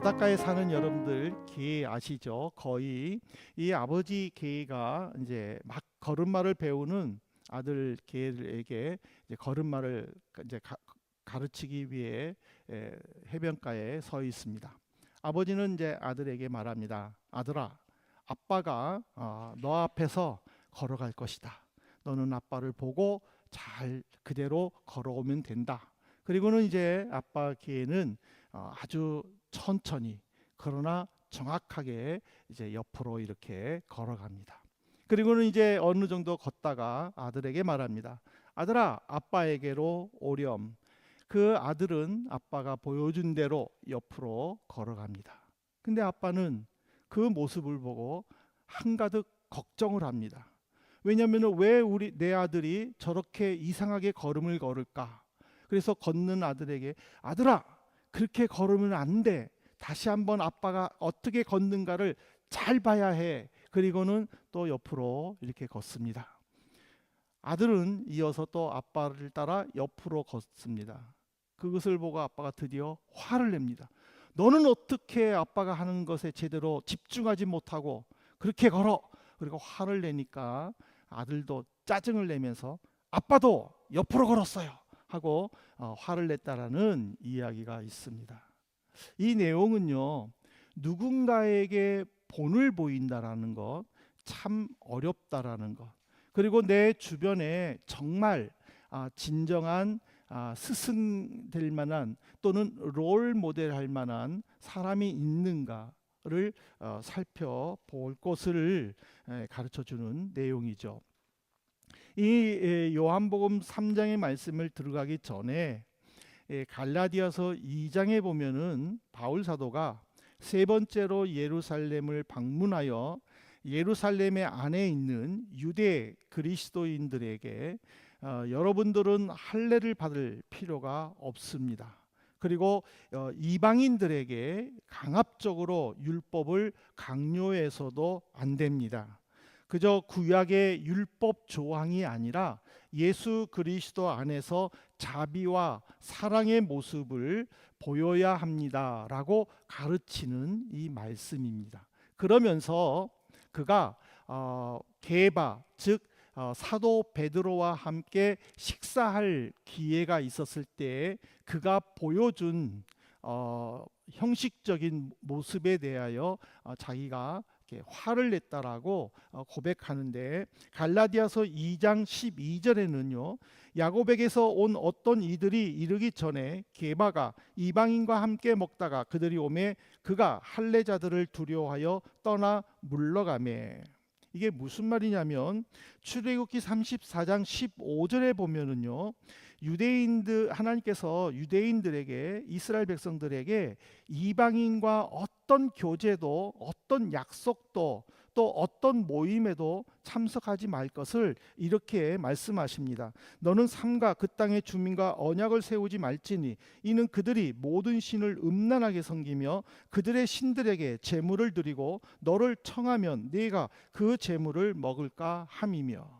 바닷가에 사는 여러분들 개 아시죠? 거의 이 아버지 개가 이제 막 걸음마를 배우는 아들 개에게 이제 걸음마를 이제 가, 가르치기 위해 에, 해변가에 서 있습니다. 아버지는 이제 아들에게 말합니다. 아들아, 아빠가 어, 너 앞에서 걸어갈 것이다. 너는 아빠를 보고 잘 그대로 걸어오면 된다. 그리고는 이제 아빠 개는 어, 아주 천천히 그러나 정확하게 이제 옆으로 이렇게 걸어갑니다. 그리고는 이제 어느 정도 걷다가 아들에게 말합니다. 아들아, 아빠에게로 오렴. 그 아들은 아빠가 보여준 대로 옆으로 걸어갑니다. 근데 아빠는 그 모습을 보고 한가득 걱정을 합니다. 왜냐하면 왜 우리 내 아들이 저렇게 이상하게 걸음을 걸을까? 그래서 걷는 아들에게 아들아 그렇게 걸으면 안 돼. 다시 한번 아빠가 어떻게 걷는가를 잘 봐야 해. 그리고는 또 옆으로 이렇게 걷습니다. 아들은 이어서 또 아빠를 따라 옆으로 걷습니다. 그것을 보고 아빠가 드디어 화를 냅니다. 너는 어떻게 아빠가 하는 것에 제대로 집중하지 못하고 그렇게 걸어? 그리고 화를 내니까 아들도 짜증을 내면서 아빠도 옆으로 걸었어요. 하고 어, 화를 냈다라는 이야기가 있습니다. 이 내용은요 누군가에게 본을 보인다라는 것 참 어렵다라는 것 그리고 내 주변에 정말 아, 진정한 아, 스승 될 만한 또는 롤 모델 할 만한 사람이 있는가를 어, 살펴볼 것을 에, 가르쳐 주는 내용이죠. 이 에, 요한복음 3장의 말씀을 들어가기 전에 에, 갈라디아서 2장에 보면은 바울 사도가 세 번째로 예루살렘을 방문하여 예루살렘의 안에 있는 유대 그리스도인들에게 어, 여러분들은 할례를 받을 필요가 없습니다. 그리고 어, 이방인들에게 강압적으로 율법을 강요해서도 안 됩니다. 그저 구약의 율법 조항이 아니라 예수 그리스도 안에서 자비와 사랑의 모습을 보여야 합니다라고 가르치는 이 말씀입니다. 그러면서 그가 어, 게바 즉 어, 사도 베드로와 함께 식사할 기회가 있었을 때 그가 보여준 어, 형식적인 모습에 대하여 어, 자기가 이렇게 화를 냈다라고 어, 고백하는데 갈라디아서 2장 12절에는요 야곱에게서 온 어떤 이들이 이르기 전에 게바가 이방인과 함께 먹다가 그들이 오매 그가 할례자들을 두려워하여 떠나 물러가매 이게 무슨 말이냐면 출애굽기 34장 15절에 보면은요. 유대인들 하나님께서 유대인들에게 이스라엘 백성들에게 이방인과 어떤 교제도 어떤 약속도 또 어떤 모임에도 참석하지 말 것을 이렇게 말씀하십니다. 너는 삼가 그 땅의 주민과 언약을 세우지 말지니 이는 그들이 모든 신을 음란하게 섬기며 그들의 신들에게 제물을 드리고 너를 청하면 네가 그 제물을 먹을까 함이며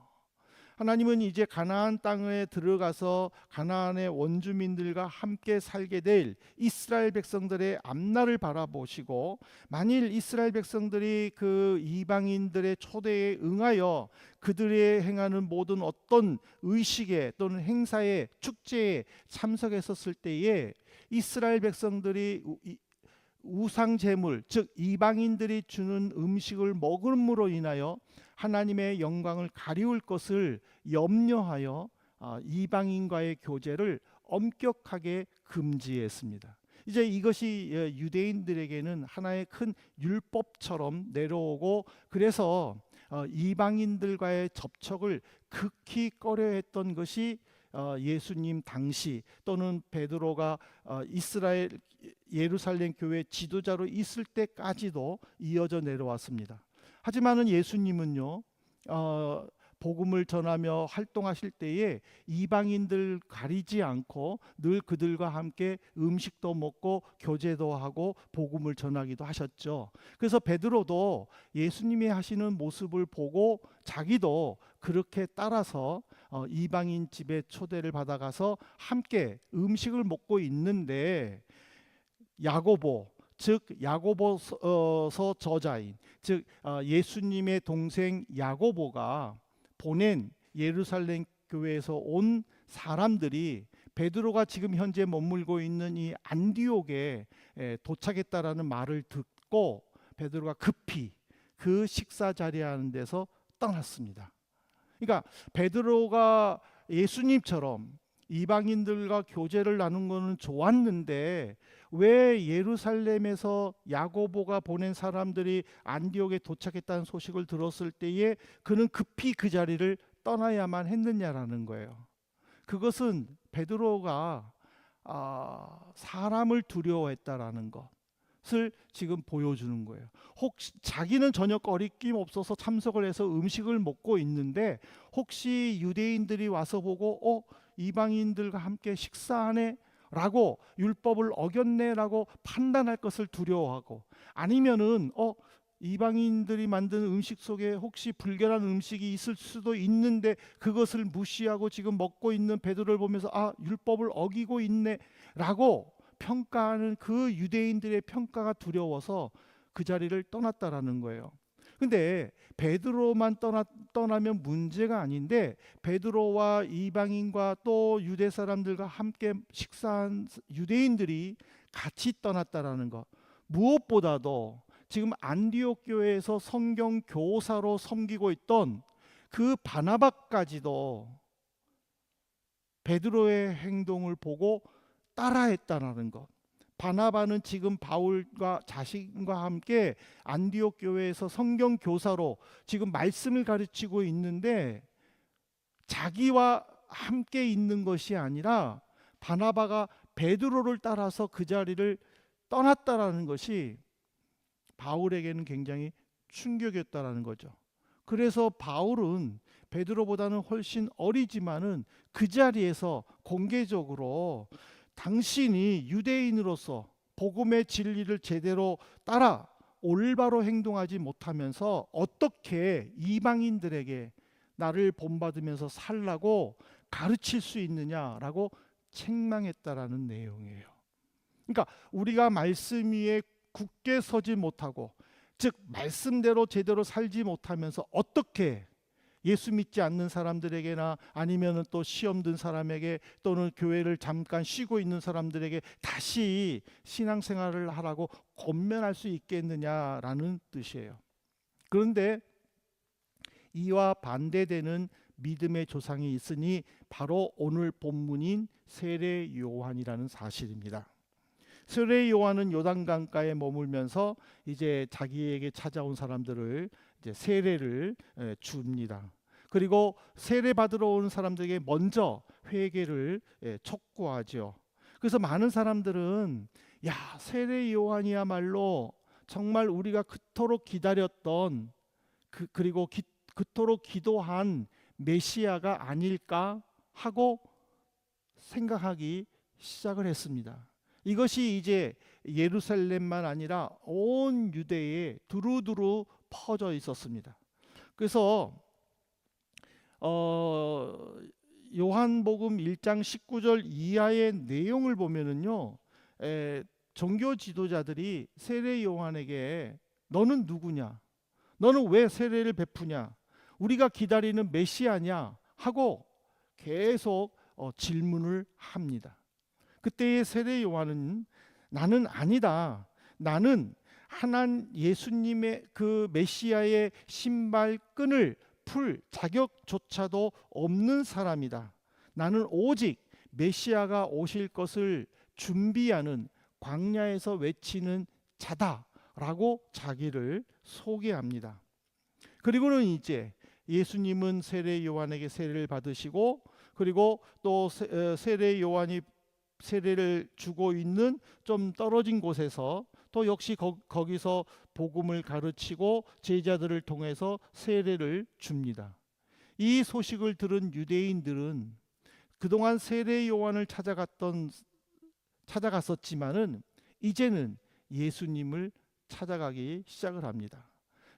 하나님은 이제 가나안 땅에 들어가서 가나안의 원주민들과 함께 살게 될 이스라엘 백성들의 앞날을 바라보시고 만일 이스라엘 백성들이 그 이방인들의 초대에 응하여 그들의 행하는 모든 어떤 의식에 또는 행사에 축제에 참석했었을 때에 이스라엘 백성들이 우상 제물 즉 이방인들이 주는 음식을 먹음으로 인하여 하나님의 영광을 가리울 것을 염려하여 아, 이방인과의 교제를 엄격하게 금지했습니다. 이제 이것이 예, 유대인들에게는 하나의 큰 율법처럼 내려오고 그래서 어, 이방인들과의 접촉을 극히 꺼려했던 것이 어, 예수님 당시 또는 베드로가 어, 이스라엘 예루살렘 교회 지도자로 있을 때까지도 이어져 내려왔습니다. 하지만은 예수님은요, 어, 복음을 전하며 활동하실 때에 이방인들 가리지 않고 늘 그들과 함께 음식도 먹고 교제도 하고 복음을 전하기도 하셨죠. 그래서 베드로도 예수님이 하시는 모습을 보고 자기도 그렇게 따라서 어, 이방인 집에 초대를 받아가서 함께 음식을 먹고 있는데 야고보 즉 야고보서 저자인 즉 어, 예수님의 동생 야고보가 보낸 예루살렘 교회에서 온 사람들이 베드로가 지금 현재 머물고 있는 이 안디옥에 에, 도착했다라는 말을 듣고 베드로가 급히 그 식사 자리에 하는 데서 떠났습니다. 그러니까 베드로가 예수님처럼 이방인들과 교제를 나눈 거는 좋았는데 왜 예루살렘에서 야고보가 보낸 사람들이 안디옥에 도착했다는 소식을 들었을 때에 그는 급히 그 자리를 떠나야만 했느냐라는 거예요. 그것은 베드로가 아, 사람을 두려워했다라는 것 을 지금 보여주는 거예요. 혹시 자기는 전혀 거리낌 없어서 참석을 해서 음식을 먹고 있는데 혹시 유대인들이 와서 보고 어 이방인들과 함께 식사하네 라고 율법을 어겼네라고 판단할 것을 두려워하고 아니면은 어 이방인들이 만든 음식 속에 혹시 불결한 음식이 있을 수도 있는데 그것을 무시하고 지금 먹고 있는 베드로를 보면서 아 율법을 어기고 있네라고 평가하는 그 유대인들의 평가가 두려워서 그 자리를 떠났다라는 거예요. 근데 베드로만 떠나, 떠나면 문제가 아닌데 베드로와 이방인과 또 유대 사람들과 함께 식사한 유대인들이 같이 떠났다라는 것. 무엇보다도 지금 안디옥 교회에서 성경 교사로 섬기고 있던 그 바나바까지도 베드로의 행동을 보고 따라했다라는 것. 바나바는 지금 바울과 자신과 함께 안디옥 교회에서 성경 교사로 지금 말씀을 가르치고 있는데 자기와 함께 있는 것이 아니라 바나바가 베드로를 따라서 그 자리를 떠났다라는 것이 바울에게는 굉장히 충격이었다라는 거죠. 그래서 바울은 베드로보다는 훨씬 어리지만은 그 자리에서 공개적으로 당신이 유대인으로서 복음의 진리를 제대로 따라 올바로 행동하지 못하면서 어떻게 이방인들에게 나를 본받으면서 살라고 가르칠 수 있느냐라고 책망했다라는 내용이에요. 그러니까 우리가 말씀 위에 굳게 서지 못하고 즉 말씀대로 제대로 살지 못하면서 어떻게 예수 믿지 않는 사람들에게나 아니면은 또 시험 든 사람에게 또는 교회를 잠깐 쉬고 있는 사람들에게 다시 신앙생활을 하라고 권면할 수 있겠느냐라는 뜻이에요. 그런데 이와 반대되는 믿음의 조상이 있으니 바로 오늘 본문인 세례 요한이라는 사실입니다. 세례 요한은 요단강가에 머물면서 이제 자기에게 찾아온 사람들을 이제 세례를 에, 줍니다. 그리고 세례 받으러 온 사람들에게 먼저 회개를 에, 촉구하죠. 그래서 많은 사람들은 야 세례 요한이야말로 정말 우리가 그토록 기다렸던 그, 그리고 기, 그토록 기도한 메시아가 아닐까 하고 생각하기 시작을 했습니다. 이것이 이제 예루살렘만 아니라 온 유대에 두루두루 퍼져 있었습니다. 그래서 어, 요한복음 1장 19절 이하의 내용을 보면은요, 에, 종교 지도자들이 세례 요한에게 너는 누구냐? 너는 왜 세례를 베푸냐? 우리가 기다리는 메시아냐? 하고 계속 어, 질문을 합니다. 그때의 세례 요한은 나는 아니다. 나는 하나님 예수님의 그 메시아의 신발끈을 풀 자격조차도 없는 사람이다. 나는 오직 메시아가 오실 것을 준비하는 광야에서 외치는 자다라고 자기를 소개합니다. 그리고는 이제 예수님은 세례 요한에게 세례를 받으시고 그리고 또 어, 세례 요한이 세례를 주고 있는 좀 떨어진 곳에서 또 역시 거, 기서 복음을 가르치고 제자들을 통해서 세례를 줍니다. 이 소식을 들은 유대인들은 그동안 세례 요한을 찾아갔던 찾아갔었지만은 이제는 예수님을 찾아가기 시작을 합니다.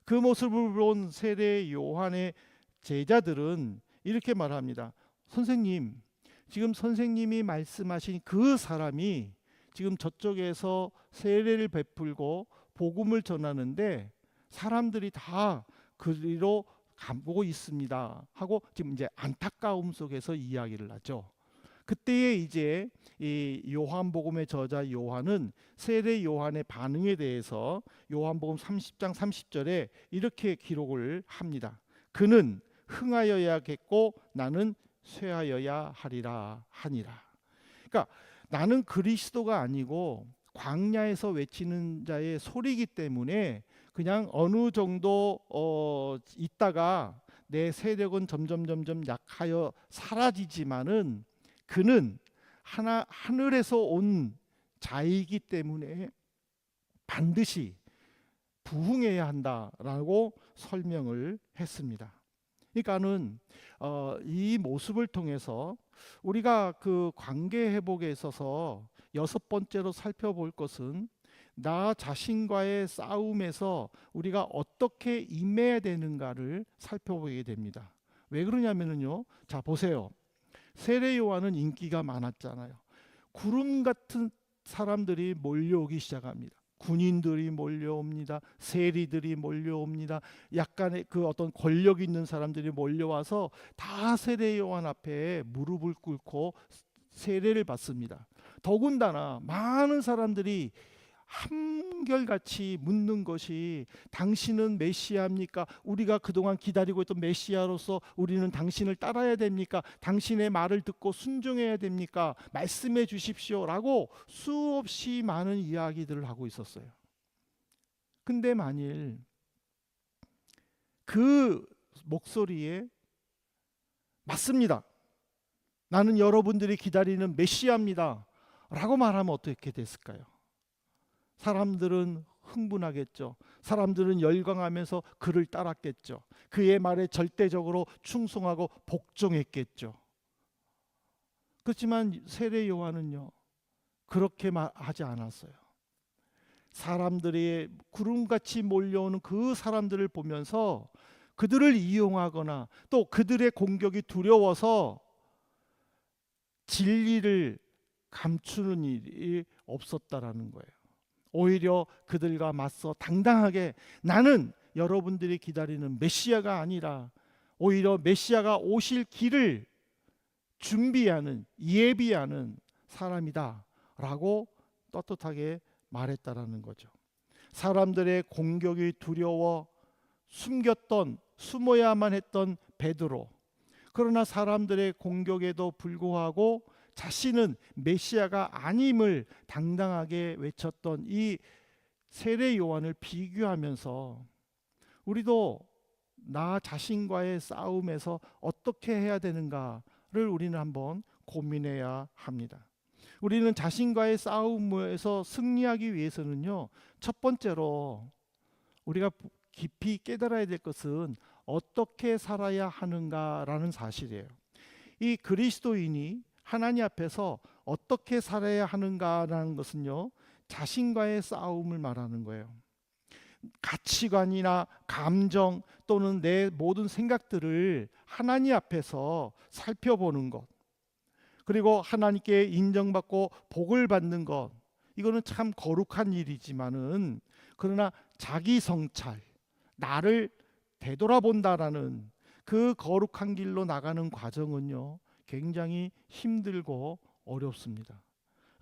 그 모습을 본 세례 요한의 제자들은 이렇게 말합니다. 선생님, 지금 선생님이 말씀하신 그 사람이 지금 저쪽에서 세례를 베풀고 복음을 전하는데 사람들이 다 그리로 가고 있습니다. 하고 지금 이제 안타까움 속에서 이야기를 하죠. 그때에 이제 이 요한복음의 저자 요한은 세례 요한의 반응에 대해서 요한복음 30장 30절에 이렇게 기록을 합니다. 그는 흥하여야겠고 나는 쇠하여야 하리라 하니라. 그러니까 나는 그리스도가 아니고 광야에서 외치는 자의 소리이기 때문에 그냥 어느 정도 어 있다가 내 세력은 점점 점점 약하여 사라지지만은 그는 하나 하늘에서 온 자이기 때문에 반드시 부흥해야 한다라고 설명을 했습니다. 그러니까는 어, 이 모습을 통해서 우리가 그 관계 회복에 있어서 여섯 번째로 살펴볼 것은 나 자신과의 싸움에서 우리가 어떻게 임해야 되는가를 살펴보게 됩니다. 왜 그러냐면요. 자 보세요. 세례 요한은 인기가 많았잖아요. 구름 같은 사람들이 몰려오기 시작합니다. 군인들이 몰려옵니다. 세리들이 몰려옵니다. 약간의 그 어떤 권력 있는 사람들이 몰려와서 다 세례 요한 앞에 무릎을 꿇고 세례를 받습니다. 더군다나 많은 사람들이 한결같이 묻는 것이 당신은 메시아입니까? 우리가 그동안 기다리고 있던 메시아로서 우리는 당신을 따라야 됩니까? 당신의 말을 듣고 순종해야 됩니까? 말씀해 주십시오 라고 수없이 많은 이야기들을 하고 있었어요. 근데 만일 그 목소리에 맞습니다. 나는 여러분들이 기다리는 메시아입니다. 라고 말하면 어떻게 됐을까요? 사람들은 흥분하겠죠. 사람들은 열광하면서 그를 따랐겠죠. 그의 말에 절대적으로 충성하고 복종했겠죠. 그렇지만 세례 요한은요. 그렇게 하지 않았어요. 사람들이 구름같이 몰려오는 그 사람들을 보면서 그들을 이용하거나 또 그들의 공격이 두려워서 진리를 감추는 일이 없었다라는 거예요. 오히려 그들과 맞서 당당하게 나는 여러분들이 기다리는 메시아가 아니라 오히려 메시아가 오실 길을 준비하는 예비하는 사람이다라고 떳떳하게 말했다라는 거죠. 사람들의 공격이 두려워 숨겼던 숨어야만 했던 베드로 그러나 사람들의 공격에도 불구하고 자신은 메시아가 아님을 당당하게 외쳤던 이 세례 요한을 비교하면서 우리도 나 자신과의 싸움에서 어떻게 해야 되는가를 우리는 한번 고민해야 합니다. 우리는 자신과의 싸움에서 승리하기 위해서는요. 첫 번째로 우리가 깊이 깨달아야 될 것은 어떻게 살아야 하는가라는 사실이에요. 이 그리스도인이 하나님 앞에서 어떻게 살아야 하는가라는 것은요. 자신과의 싸움을 말하는 거예요. 가치관이나 감정 또는 내 모든 생각들을 하나님 앞에서 살펴보는 것. 그리고 하나님께 인정받고 복을 받는 것. 이거는 참 거룩한 일이지만은 그러나 자기 성찰, 나를 되돌아본다라는 그 거룩한 길로 나가는 과정은요. 굉장히 힘들고 어렵습니다.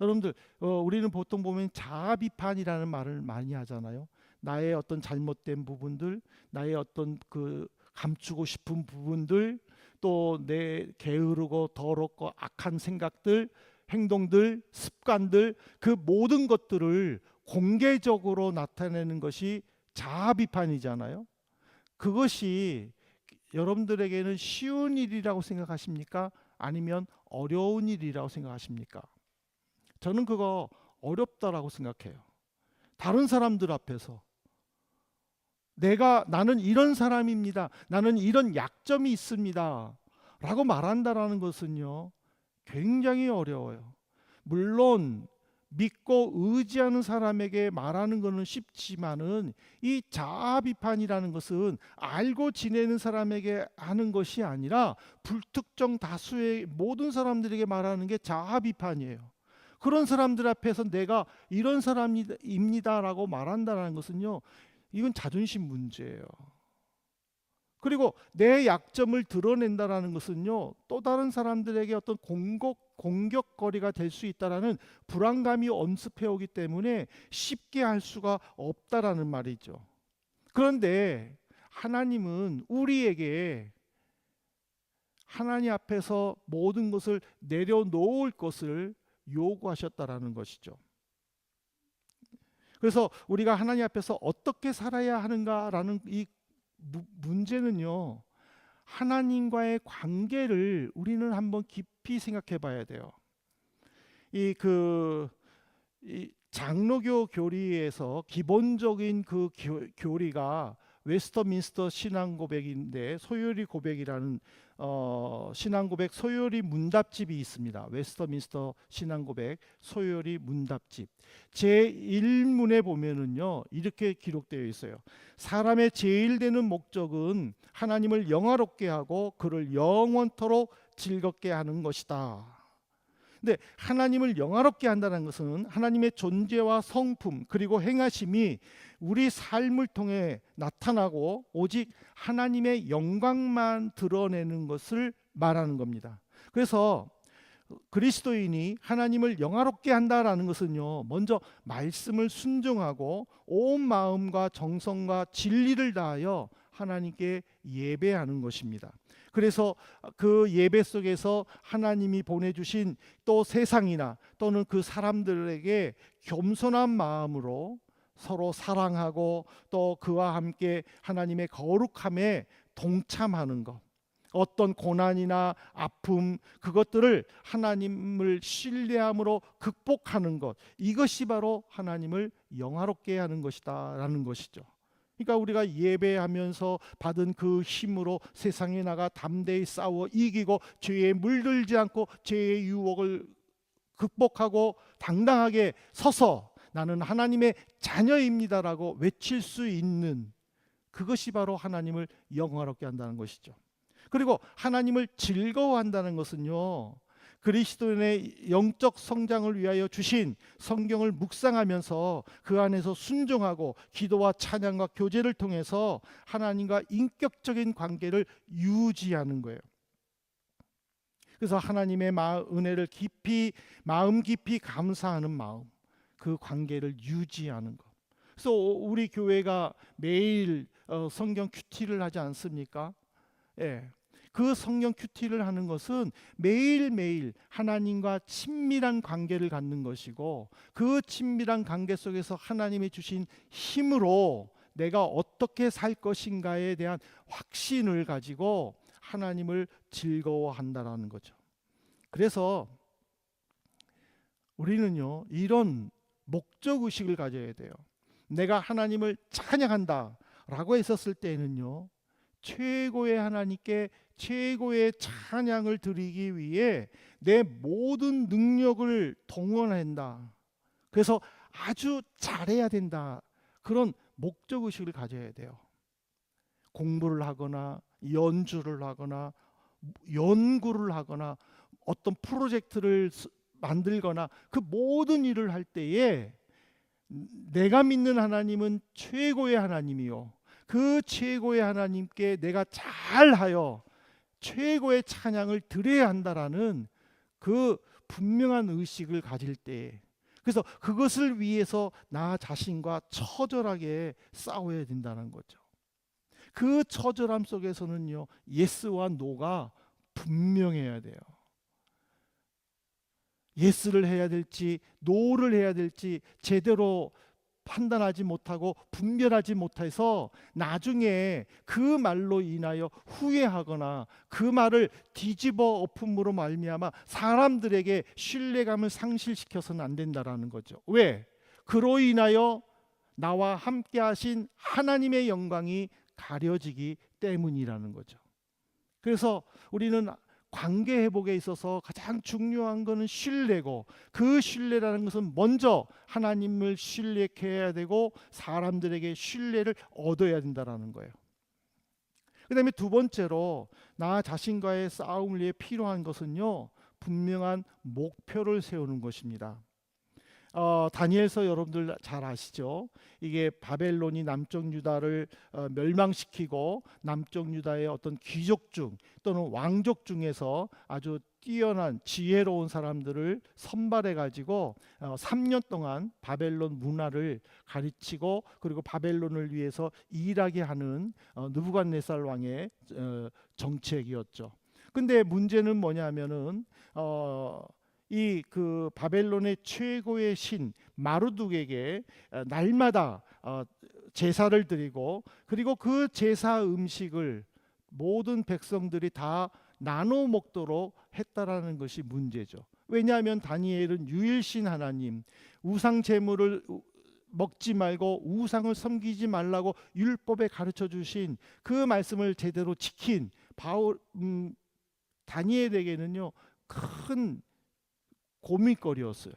여러분들 어, 우리는 보통 보면 자아 비판이라는 말을 많이 하잖아요. 나의 어떤 잘못된 부분들, 나의 어떤 그 감추고 싶은 부분들, 또 내 게으르고 더럽고 악한 생각들, 행동들, 습관들 그 모든 것들을 공개적으로 나타내는 것이 자아 비판이잖아요. 그것이 여러분들에게는 쉬운 일이라고 생각하십니까? 아니면 어려운 일이라고 생각하십니까? 저는 그거 어렵다라고 생각해요. 다른 사람들 앞에서 내가 나는 이런 사람입니다. 나는 이런 약점이 있습니다. 라고 말한다라는 것은요. 굉장히 어려워요. 물론 믿고 의지하는 사람에게 말하는 것은 쉽지만은 이 자아 비판이라는 것은 알고 지내는 사람에게 하는 것이 아니라 불특정 다수의 모든 사람들에게 말하는 게 자아 비판이에요. 그런 사람들 앞에서 내가 이런 사람입니다라고 말한다는 것은요. 이건 자존심 문제예요. 그리고 내 약점을 드러낸다라는 것은요. 또 다른 사람들에게 어떤 공격 공격거리가 될 수 있다라는 불안감이 엄습해 오기 때문에 쉽게 할 수가 없다라는 말이죠. 그런데 하나님은 우리에게 하나님 앞에서 모든 것을 내려놓을 것을 요구하셨다라는 것이죠. 그래서 우리가 하나님 앞에서 어떻게 살아야 하는가라는 이 무- 문제는요. 하나님과의 관계를 우리는 한번 깊이 생각해 봐야 돼요. 이그이 장로교 교리에서 기본적인 그 교, 교리가 웨스터민스터 신앙 고백인데 소요리 고백이라는 어, 신앙 고백 소요리 문답집이 있습니다. 웨스터민스터 신앙 고백 소요리 문답집 제 1문에 보면은요 이렇게 기록되어 있어요. 사람의 제일 되는 목적은 하나님을 영화롭게 하고 그를 영원토록 즐겁게 하는 것이다. 근데 하나님을 영화롭게 한다는 것은 하나님의 존재와 성품 그리고 행하심이 우리 삶을 통해 나타나고 오직 하나님의 영광만 드러내는 것을 말하는 겁니다. 그래서 그리스도인이 하나님을 영화롭게 한다라는 것은요. 먼저 말씀을 순종하고 온 마음과 정성과 진리를 다하여 하나님께 예배하는 것입니다. 그래서 그 예배 속에서 하나님이 보내주신 또 세상이나 또는 그 사람들에게 겸손한 마음으로 서로 사랑하고 또 그와 함께 하나님의 거룩함에 동참하는 것. 어떤 고난이나 아픔 그것들을 하나님을 신뢰함으로 극복하는 것 이것이 바로 하나님을 영화롭게 하는 것이다라는 것이죠. 그러니까 우리가 예배하면서 받은 그 힘으로 세상에 나가 담대히 싸워 이기고 죄에 물들지 않고 죄의 유혹을 극복하고 당당하게 서서 나는 하나님의 자녀입니다라고 외칠 수 있는 그것이 바로 하나님을 영화롭게 한다는 것이죠. 그리고 하나님을 즐거워한다는 것은요. 그리스도인의 영적 성장을 위하여 주신 성경을 묵상하면서 그 안에서 순종하고 기도와 찬양과 교제를 통해서 하나님과 인격적인 관계를 유지하는 거예요. 그래서 하나님의 마, 은혜를 깊이 마음 깊이 감사하는 마음, 그 관계를 유지하는 것. 그래서 우리 교회가 매일 어, 성경 큐티를 하지 않습니까? 예. 그 성령 큐티를 하는 것은 매일매일 하나님과 친밀한 관계를 갖는 것이고 그 친밀한 관계 속에서 하나님이 주신 힘으로 내가 어떻게 살 것인가에 대한 확신을 가지고 하나님을 즐거워한다라는 거죠. 그래서 우리는요, 이런 목적 의식을 가져야 돼요. 내가 하나님을 찬양한다라고 했었을 때는요, 최고의 하나님께 최고의 찬양을 드리기 위해 내 모든 능력을 동원한다. 그래서 아주 잘해야 된다. 그런 목적 의식을 가져야 돼요. 공부를 하거나 연주를 하거나 연구를 하거나 어떤 프로젝트를 만들거나 그 모든 일을 할 때에 내가 믿는 하나님은 최고의 하나님이요. 그 최고의 하나님께 내가 잘하여 최고의 찬양을 드려야 한다라는 그 분명한 의식을 가질 때 그래서 그것을 위해서 나 자신과 처절하게 싸워야 된다는 거죠. 그 처절함 속에서는요. 예스와 노가 분명해야 돼요. 예스를 해야 될지 노를 해야 될지 제대로 판단하지 못하고 분별하지 못해서 나중에 그 말로 인하여 후회하거나 그 말을 뒤집어 엎음으로 말미암아 사람들에게 신뢰감을 상실시켜서는 안 된다라는 거죠. 왜? 그로 인하여 나와 함께 하신 하나님의 영광이 가려지기 때문이라는 거죠. 그래서 우리는 관계 회복에 있어서 가장 중요한 것은 신뢰고 그 신뢰라는 것은 먼저 하나님을 신뢰해야 되고 사람들에게 신뢰를 얻어야 된다라는 거예요. 그다음에 두 번째로 나 자신과의 싸움을 위해 필요한 것은요 분명한 목표를 세우는 것입니다. 어, 다니엘서 여러분들 잘 아시죠? 이게 바벨론이 남쪽 유다를 어, 멸망시키고 남쪽 유다의 어떤 귀족 중 또는 왕족 중에서 아주 뛰어난 지혜로운 사람들을 선발해 가지고 어, 3년 동안 바벨론 문화를 가르치고 그리고 바벨론을 위해서 일하게 하는 어, 느부갓네살 왕의 어, 정책이었죠. 근데 문제는 뭐냐면은 어, 이 그 바벨론의 최고의 신 마루둑에게 어, 날마다 어, 제사를 드리고 그리고 그 제사 음식을 모든 백성들이 다 나눠 먹도록 했다라는 것이 문제죠. 왜냐하면 다니엘은 유일신 하나님 우상 제물을 먹지 말고 우상을 섬기지 말라고 율법에 가르쳐 주신 그 말씀을 제대로 지킨 바울 음, 다니엘에게는요 큰 고민거리였어요.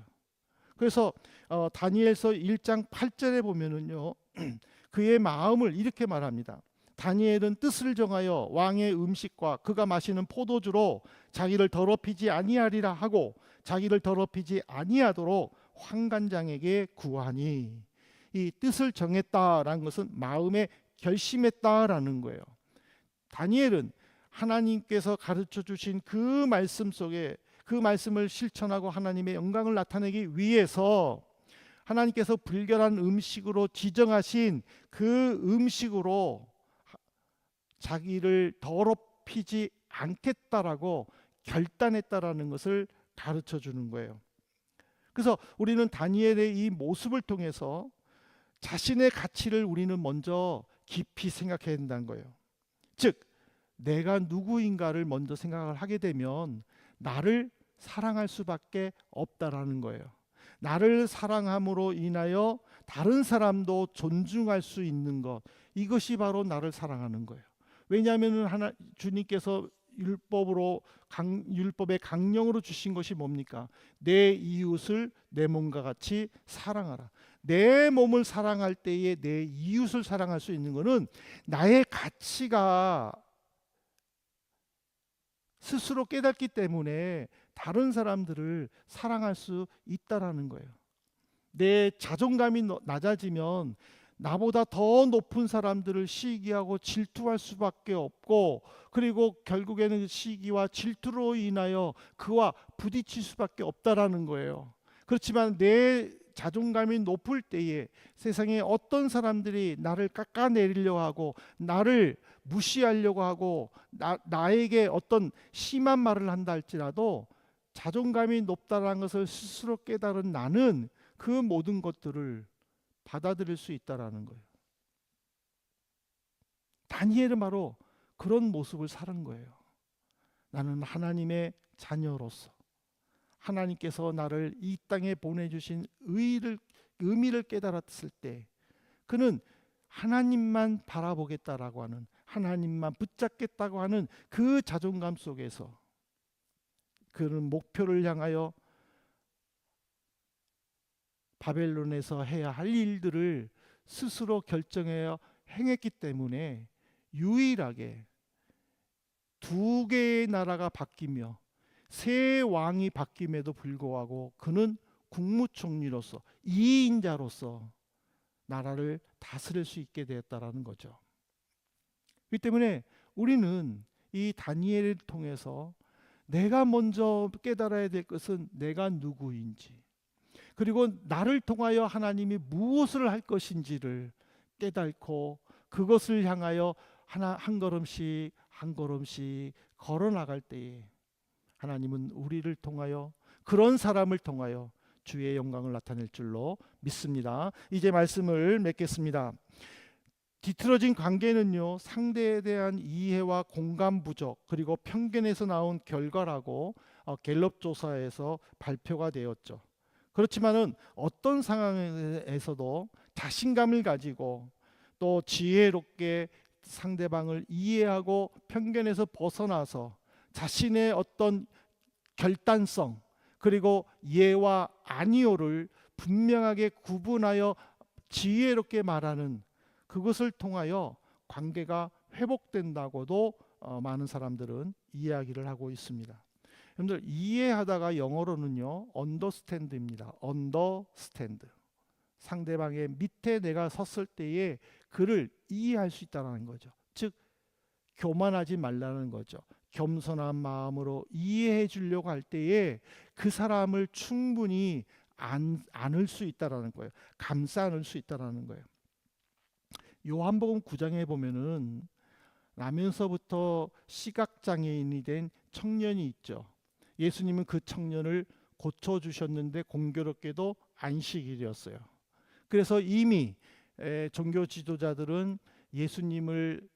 그래서 어, 다니엘서 1장 8절에 보면은요 그의 마음을 이렇게 말합니다. 다니엘은 뜻을 정하여 왕의 음식과 그가 마시는 포도주로 자기를 더럽히지 아니하리라 하고 자기를 더럽히지 아니하도록 환관장에게 구하니 이 뜻을 정했다라는 것은 마음에 결심했다라는 거예요. 다니엘은 하나님께서 가르쳐 주신 그 말씀 속에 그 말씀을 실천하고 하나님의 영광을 나타내기 위해서 하나님께서 불결한 음식으로 지정하신 그 음식으로 자기를 더럽히지 않겠다라고 결단했다라는 것을 가르쳐 주는 거예요. 그래서 우리는 다니엘의 이 모습을 통해서 자신의 가치를 우리는 먼저 깊이 생각해야 된다는 거예요. 즉 내가 누구인가를 먼저 생각을 하게 되면 나를 사랑할 수밖에 없다라는 거예요. 나를 사랑함으로 인하여 다른 사람도 존중할 수 있는 것 이것이 바로 나를 사랑하는 거예요. 왜냐하면 하나 주님께서 율법으로 강, 율법의 강령으로 주신 것이 뭡니까? 내 이웃을 내 몸과 같이 사랑하라. 내 몸을 사랑할 때에 내 이웃을 사랑할 수 있는 것은 나의 가치가 스스로 깨닫기 때문에 다른 사람들을 사랑할 수 있다라는 거예요. 내 자존감이 낮아지면 나보다 더 높은 사람들을 시기하고 질투할 수밖에 없고 그리고 결국에는 시기와 질투로 인하여 그와 부딪힐 수밖에 없다라는 거예요. 그렇지만 내 자존감이 높을 때에 세상에 어떤 사람들이 나를 깎아내리려고 하고 나를 무시하려고 하고 나, 나에게 어떤 심한 말을 한다 할지라도 자존감이 높다는 것을 스스로 깨달은 나는 그 모든 것들을 받아들일 수 있다라는 거예요. 다니엘은 바로 그런 모습을 사는 거예요. 나는 하나님의 자녀로서 하나님께서 나를 이 땅에 보내주신 의를 의미를 깨달았을 때 그는 하나님만 바라보겠다라고 하는 하나님만 붙잡겠다고 하는 그 자존감 속에서 그는 목표를 향하여 바벨론에서 해야 할 일들을 스스로 결정하여 행했기 때문에 유일하게 두 개의 나라가 바뀌며 세 왕이 바뀜에도 불구하고 그는 국무총리로서 이인자로서 나라를 다스릴 수 있게 되었다라는 거죠. 이 때문에 우리는 이 다니엘을 통해서 내가 먼저 깨달아야 될 것은 내가 누구인지 그리고 나를 통하여 하나님이 무엇을 할 것인지를 깨닫고 그것을 향하여 하나 한 걸음씩 한 걸음씩 걸어 나갈 때에 하나님은 우리를 통하여 그런 사람을 통하여 주의 영광을 나타낼 줄로 믿습니다. 이제 말씀을 맺겠습니다. 뒤틀어진 관계는요 상대에 대한 이해와 공감 부족 그리고 편견에서 나온 결과라고 어, 갤럽 조사에서 발표가 되었죠. 그렇지만은 어떤 상황에서도 자신감을 가지고 또 지혜롭게 상대방을 이해하고 편견에서 벗어나서 자신의 어떤 결단성 그리고 예와 아니오를 분명하게 구분하여 지혜롭게 말하는 그것을 통하여 관계가 회복된다고도 어, 많은 사람들은 이야기를 하고 있습니다. 여러분들 이해하다가 영어로는요. understand입니다. understand. 상대방의 밑에 내가 섰을 때에 그를 이해할 수 있다는 거죠. 즉 교만하지 말라는 거죠. 겸손한 마음으로 이해해 주려고 할 때에 그 사람을 충분히 안, 안을 수 있다라는 거예요. 감싸 안을 수 있다라는 거예요. 요한복음 9장에 보면은 나면서부터 시각 장애인이 된 청년이 있죠. 예수님은 그 청년을 고쳐 주셨는데 공교롭게도 안식일이었어요. 그래서 이미 에, 종교 지도자들은 예수님을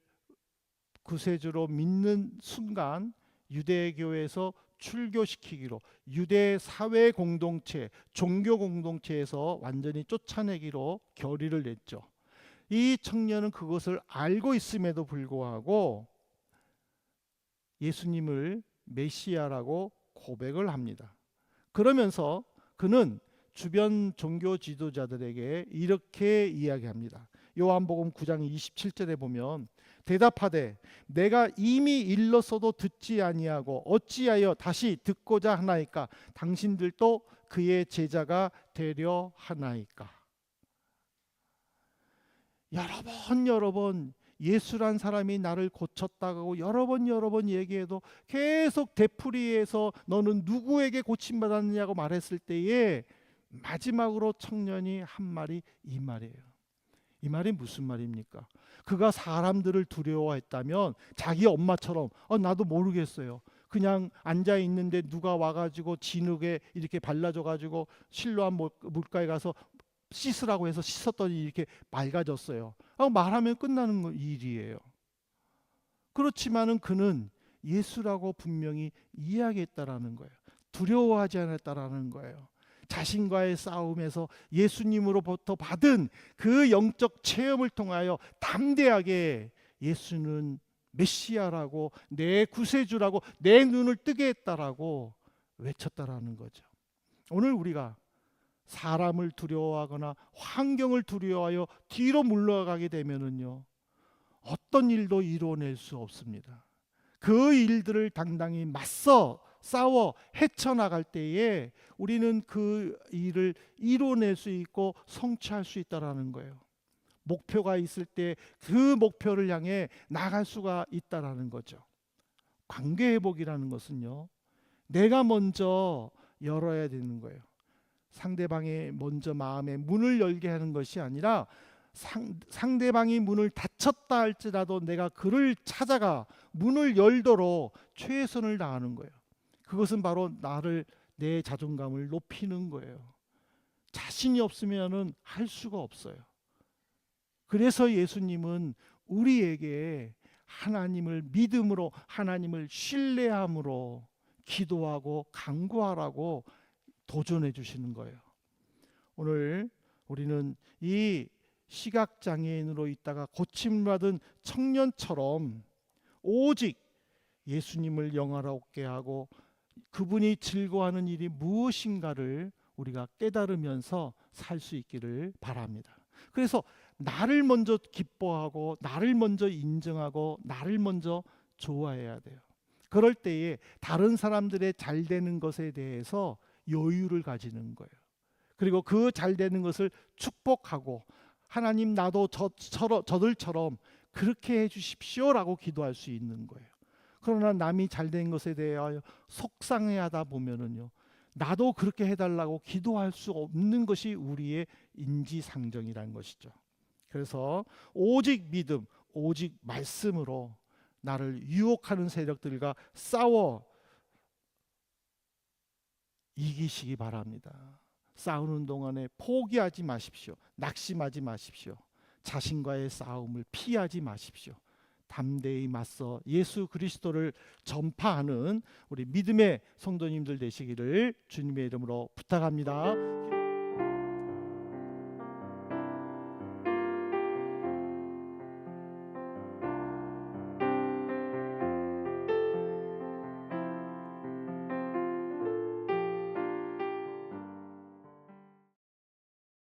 구세주로 믿는 순간 유대교에서 출교시키기로 유대 사회 공동체, 종교 공동체에서 완전히 쫓아내기로 결의를 냈죠. 이 청년은 그것을 알고 있음에도 불구하고 예수님을 메시아라고 고백을 합니다. 그러면서 그는 주변 종교 지도자들에게 이렇게 이야기합니다. 요한복음 9장 27절에 보면 대답하되 내가 이미 일렀어도 듣지 아니하고 어찌하여 다시 듣고자 하나이까 당신들도 그의 제자가 되려 하나이까 여러 번 여러 번 예수란 사람이 나를 고쳤다고 여러 번 여러 번 얘기해도 계속 되풀이해서 너는 누구에게 고침 받았느냐고 말했을 때에 마지막으로 청년이 한 말이 이 말이에요. 이 말이 무슨 말입니까? 그가 사람들을 두려워했다면 자기 엄마처럼 어, 나도 모르겠어요. 그냥 앉아 있는데 누가 와가지고 진흙에 이렇게 발라줘가지고 실로한 물가에 가서 씻으라고 해서 씻었더니 이렇게 맑아졌어요. 아, 말하면 끝나는 일이에요. 그렇지만은 그는 예수라고 분명히 이야기했다라는 거예요. 두려워하지 않았다라는 거예요. 자신과의 싸움에서 예수님으로부터 받은 그 영적 체험을 통하여 담대하게 예수는 메시아라고 내 구세주라고 내 눈을 뜨게 했다라고 외쳤다라는 거죠. 오늘 우리가 사람을 두려워하거나 환경을 두려워하여 뒤로 물러가게 되면은요. 어떤 일도 이뤄낼 수 없습니다. 그 일들을 당당히 맞서 싸워 헤쳐나갈 때에 우리는 그 일을 이뤄낼 수 있고 성취할 수 있다라는 거예요. 목표가 있을 때 그 목표를 향해 나갈 수가 있다라는 거죠. 관계 회복이라는 것은요. 내가 먼저 열어야 되는 거예요. 상대방의 먼저 마음의 문을 열게 하는 것이 아니라 상, 상대방이 문을 닫혔다 할지라도 내가 그를 찾아가 문을 열도록 최선을 다하는 거예요. 그것은 바로 나를 내 자존감을 높이는 거예요. 자신이 없으면은 할 수가 없어요. 그래서 예수님은 우리에게 하나님을 믿음으로 하나님을 신뢰함으로 기도하고 강구하라고 도전해 주시는 거예요. 오늘 우리는 이 시각 장애인으로 있다가 고침 받은 청년처럼 오직 예수님을 영화롭게 하고 그분이 즐거워하는 일이 무엇인가를 우리가 깨달으면서 살 수 있기를 바랍니다. 그래서 나를 먼저 기뻐하고 나를 먼저 인정하고 나를 먼저 좋아해야 돼요. 그럴 때에 다른 사람들의 잘 되는 것에 대해서 여유를 가지는 거예요. 그리고 그 잘 되는 것을 축복하고 하나님 나도 저처럼 저들처럼 그렇게 해 주십시오라고 기도할 수 있는 거예요. 그러나 남이 잘 된 것에 대하여 속상해하다 보면은요. 나도 그렇게 해달라고 기도할 수 없는 것이 우리의 인지상정이라는 것이죠. 그래서 오직 믿음, 오직 말씀으로 나를 유혹하는 세력들과 싸워 이기시기 바랍니다. 싸우는 동안에 포기하지 마십시오. 낙심하지 마십시오. 자신과의 싸움을 피하지 마십시오. 담대히 맞서 예수 그리스도를 전파하는 우리 믿음의 성도님들 되시기를 주님의 이름으로 부탁합니다.